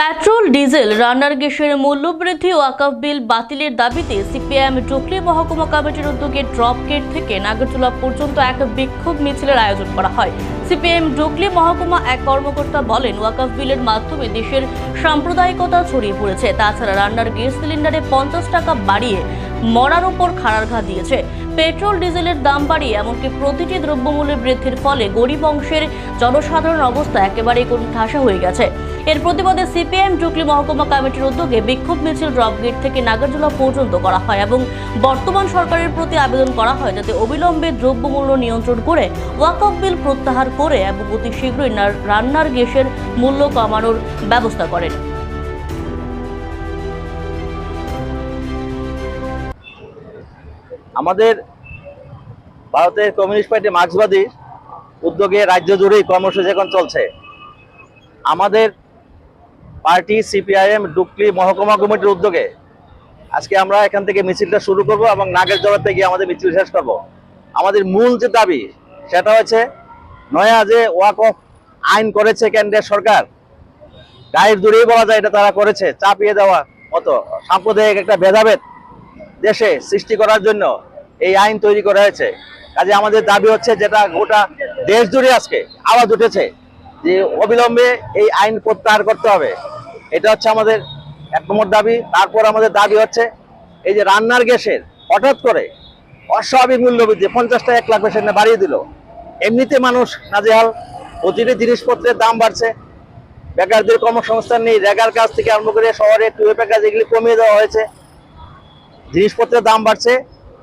Petrol, diesel, রান্নার গ্যাসের মূল্যবৃদ্ধি ও বিল বাতিলের দাবিতে সিপিআইএম টুকলি মহকুমা কমিটির উদ্যোগে ড্রপ গেট থেকে নাগরচুলা পর্যন্ত এক বিক্ষোভ মিছিলের আয়োজন করা হয়। সিপিএম ডুকলি মহকুমা এক কর্মকর্তা বলেন ওয়াকাফ বিলের মাধ্যমে দেশের সাম্প্রদায়িকতা ছড়িয়ে পড়েছে। তাছাড়া রান্নার গ্যাস সিলিন্ডারে পঞ্চাশ টাকা বাড়িয়ে মরার উপর খাড়ার ঘা দিয়েছে। পেট্রোল, ডিজেলের দাম বাড়িয়ে এমনকি প্রতিটি দ্রব্যমূল্যের বৃদ্ধির ফলে গরিব অংশের জনসাধারণ অবস্থা একেবারেই কোন ঠাসা হয়ে গেছে। এর প্রতিবাদে সিপিএম টুকলি মহকুমা কমিটির উদ্যোগে বিক্ষোভ মিছিল ড্রপগেট থেকে নাগারজোলা পর্যন্ত করা হয় এবং বর্তমান সরকারের প্রতি আবেদন করা হয় যাতে অবিলম্বে দ্রব্যমূল্য নিয়ন্ত্রণ করে ওয়াকফ বিল প্রত্যাহার করে এবং অতি শীঘ্রই রান্নার গ্যাসের মূল্য কমানোর ব্যবস্থা করেন। আমাদের ভারতের কমিউনিস্ট পার্টি মার্ক্সবাদী উদ্যোগে রাজ্য জুড়েই কর্মসূচি এখন চলছে। আমাদের পার্টি, সিপিআইএম, ডুকলি, মহকুমা কমিটির উদ্যোগে। আজকে আমরা এখান থেকে মিছিলটা শুরু করব এবং নাগের জগতে গিয়ে আমাদের মিছিল শেষ করব। আমাদের মূল যে দাবি, সেটা হচ্ছে নয়া যে ওয়াক অফ আইন করেছে কেন্দ্রের সরকার, গায়ের দূরেই বলা যায় এটা তারা করেছে, চাপিয়ে দেওয়া মতো সাম্প্রদায়িক একটা ভেদাভেদ দেশে সৃষ্টি করার জন্য এই আইন তৈরি করা হয়েছে। কাজে আমাদের দাবি হচ্ছে যেটা গোটা দেশ জুড়ে আজকে আওয়াজ উঠেছে। যে অবিলম্বে এই আইন প্রত্যাহার করতে হবে। এটা হচ্ছে আমাদের এক নম্বর দাবি। তারপর আমাদের দাবি হচ্ছে, এই যে রান্নার গ্যাসের হঠাৎ করে অস্বাভাবিক মূল্যবৃদ্ধি পঞ্চাশটা এক লাখ পেশেন্টে বাড়িয়ে দিল। এমনিতে মানুষ নাজেহাল প্রতিটি জিনিসপত্রের দাম বাড়ছে। বেকারদের কর্মসংস্থান নেই। রেগার কাজ থেকে আরম্ভ করে শহরে টুয়েপে কাজ এগুলি কমিয়ে দেওয়া হয়েছে। জিনিসপত্রের দাম বাড়ছে,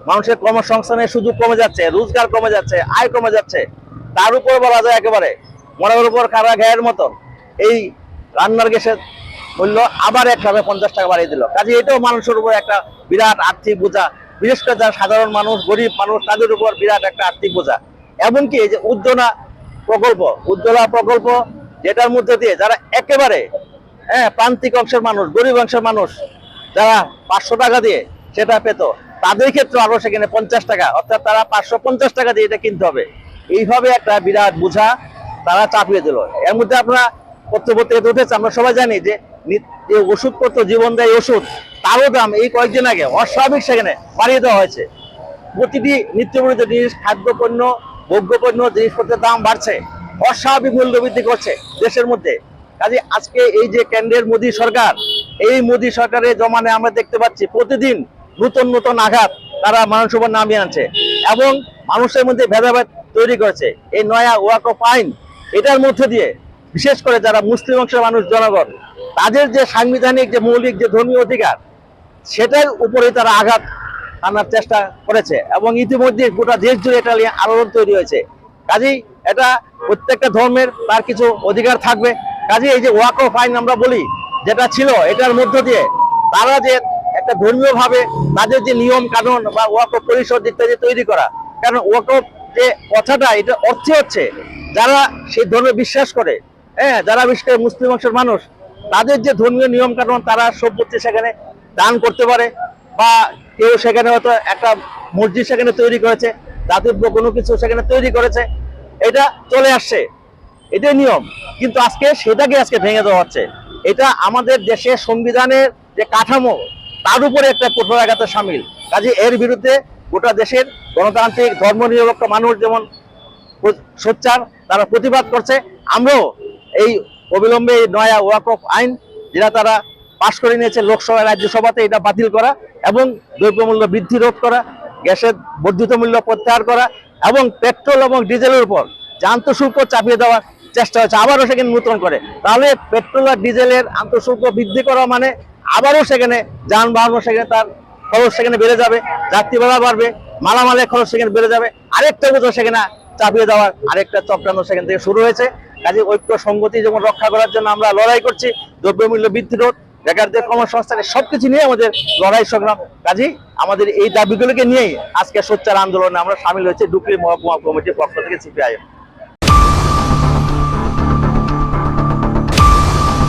মানুষের কর্মসংস্থানের সুযোগ কমে যাচ্ছে, রোজগার কমে যাচ্ছে, আয় কমে যাচ্ছে। তার উপর বলা যায় একেবারে মনের উপর খারা ঘায়ের মতন, এই রান্নার গ্যাসের মূল্য আবার একভাবে পঞ্চাশ টাকা বাড়িয়ে দিল। কাজে এটাও মানুষের উপর একটা বিরাট আর্থিক বোঝা। বিশেষ করে যারা সাধারণ মানুষ, গরিব মানুষ, তাদের উপর বিরাট একটা আর্থিক বোঝা। এমনকি এই যে উজ্জ্বলা প্রকল্প উজ্জ্বলা প্রকল্প যেটার মধ্যে দিয়ে যারা একেবারে হ্যাঁ প্রান্তিক অংশের মানুষ, গরিব অংশের মানুষ, যারা পাঁচশো টাকা দিয়ে সেটা পেত, তাদের ক্ষেত্রে আরও সেখানে পঞ্চাশ টাকা, অর্থাৎ তারা পাঁচশো পঞ্চাশ টাকা দিয়ে এটা কিনতে হবে। এইভাবে একটা বিরাট বোঝা তারা চাপিয়ে দিল। এর মধ্যে আমরা পত্রপত্রিকাতে উঠেছে, আমরা সবাই জানি যে যে ওষুধপত্র দেয় ওষুধ, তারও দাম এই কয়েকদিন আগে অস্বাভাবিক সেখানে বাড়িয়ে দেওয়া হয়েছে। প্রতিটি নিত্যপ্রয়োজনীয় জিনিস, খাদ্যপণ্য, ভোগ্যপণ্য, জিনিসপত্রের দাম বাড়ছে, অস্বাভাবিক মূল্য বৃদ্ধি করছে দেশের মধ্যে। কাজে আজকে এই যে কেন্দ্রের মোদী সরকার, এই মোদী সরকারের জমানে আমরা দেখতে পাচ্ছি প্রতিদিন নতুন নতুন আঘাত তারা মানুষের উপর নামিয়ে আনছে এবং মানুষের মধ্যে ভেদাভেদ তৈরি করেছে। এই নয়া ওয়াক অফ আইন এটার মধ্যে দিয়ে, বিশেষ করে যারা মুসলিম অংশের মানুষ, জনগণ, তাদের যে সাংবিধানিক, যে মৌলিক, যে ধর্মীয় অধিকার, সেটার উপরে তারা আঘাত আনার চেষ্টা করেছে এবং ইতিমধ্যে গোটা দেশ জুড়ে এটা নিয়ে আলোড়ন তৈরি হয়েছে। কাজেই এটা প্রত্যেকটা ধর্মের তার কিছু অধিকার থাকবে। কাজেই এই যে ওয়াক অফ আইন আমরা বলি, যেটা ছিল, এটার মধ্য দিয়ে তারা যে একটা ধর্মীয় ভাবে তাদের যে নিয়ম কানুন বা ওয়াক পরিষদ ইত্যাদি তৈরি করা, কারণ ওয়াক যে কথাটা, এটা অর্থে হচ্ছে যারা সেই ধর্মে বিশ্বাস করে হ্যাঁ যারা বিশেষ মুসলিম অংশের মানুষ, তাদের যে ধর্মীয় নিয়ম কানুন তারা সম্পত্তি সেখানে দান করতে পারে বা কেউ সেখানে হয়তো একটা মসজিদ সেখানে তৈরি করেছে, দাতব্য কোনো কিছু সেখানে তৈরি করেছে, এটা চলে আসছে। এটাই নিয়ম। কিন্তু আজকে সেটাকে আজকে ভেঙে দেওয়া হচ্ছে। এটা আমাদের দেশের সংবিধানের যে কাঠামো, তার উপরে একটা কঠোরাঘাতের সামিল। কাজে এর বিরুদ্ধে গোটা দেশের গণতান্ত্রিক, ধর্মনিরপেক্ষ মানুষ যেমন সোচ্চার তারা প্রতিবাদ করছে। আমরাও এই অবিলম্বে এই নয়া ওয়াক অফ আইন যেটা তারা পাশ করে নিয়েছে লোকসভা, রাজ্যসভাতে এটা বাতিল করা এবং দ্রব্যমূল্য বৃদ্ধি রোধ করা, গ্যাসের বর্ধিত মূল্য প্রত্যাহার করা এবং পেট্রোল এবং ডিজেলের উপর আন্তঃশুল্ক চাপিয়ে দেওয়ার চেষ্টা হচ্ছে আবারও সেখানে নূতন করে। তাহলে পেট্রোল আর ডিজেলের আন্তঃশুল্ক বৃদ্ধি করা মানে আবারও সেখানে যানবাহনও সেখানে তার খরচ সেখানে বেড়ে যাবে যাত্রী ভাড়া বাড়বে, মালামালের খরচ সেখানে বেড়ে যাবে। আরেকটা বোঝা সেখানে চাপিয়ে দেওয়ার আরেকটা চক্রান্ত সেখান থেকে শুরু হয়েছে। কাজে ঐক্য সংগতি যেমন রক্ষা করার জন্য আমরা লড়াই করছি, দ্রব্যমূল্য বৃদ্ধি রোধ, বেকারদের কর্মসংস্থানে সবকিছু নিয়ে আমাদের লড়াই সংগ্রাম। কাজেই আমাদের এই দাবিগুলোকে নিয়েই আজকে সোচ্চার আন্দোলনে আমরা সামিল হয়েছে ডুকলি মহকুমা কমিটির পক্ষ থেকে সিপিআইএম।